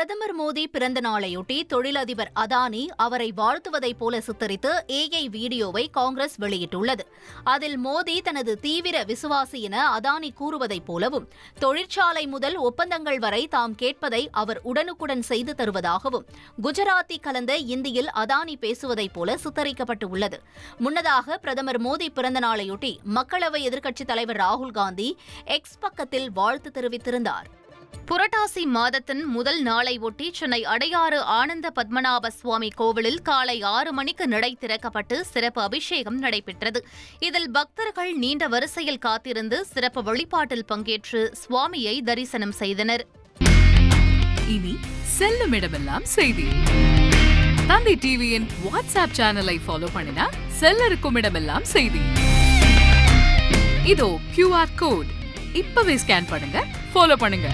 பிரதமர் மோடி பிறந்த நாளையொட்டி தொழிலதிபர் அதானி அவரை வாழ்த்துவதைப் போல சித்தரித்து ஏஐ வீடியோவை காங்கிரஸ் வெளியிட்டுள்ளது. அதில் மோடி தனது தீவிர விசுவாசி என அதானி கூறுவதைப் போலவும் தொழிற்சாலை முதல் ஒப்பந்தங்கள் வரை தாம் கேட்பதை அவர் உடனுக்குடன் செய்து தருவதாகவும் குஜராத்தி கலந்த இந்தியில் அதானி பேசுவதைப் போல சித்தரிக்கப்பட்டுள்ளது. முன்னதாக பிரதமர் மோடி பிறந்த நாளையொட்டி மக்களவை எதிர்க்கட்சித் தலைவர் ராகுல் காந்தி எக்ஸ் பக்கத்தில் வாழ்த்து தெரிவித்திருந்தார். புரட்டாசி மாதத்தின் முதல் நாளை ஒட்டி சென்னை அடையாறு ஆனந்த பத்மநாப சுவாமி கோவிலில் காலை ஆறு மணிக்கு நடை திறக்கப்பட்டு சிறப்பு அபிஷேகம் நடைபெற்றது. இதில் பக்தர்கள் நீண்ட வரிசையில் காத்திருந்து சிறப்பு வழிபாட்டில் பங்கேற்று சுவாமியை தரிசனம் செய்தனர். இனி செல்லும் இடமெல்லாம் செய்தி. தந்தி டிவியின் வாட்ஸ்அப் சேனலை ஃபாலோ பண்ணினா செல்ல இருக்கும் இடமெல்லாம் செய்தி. இதோ கியூஆர் கோட் இப்பவே ஸ்கேன் பண்ணுங்க ஃபாலோ பண்ணுங்க.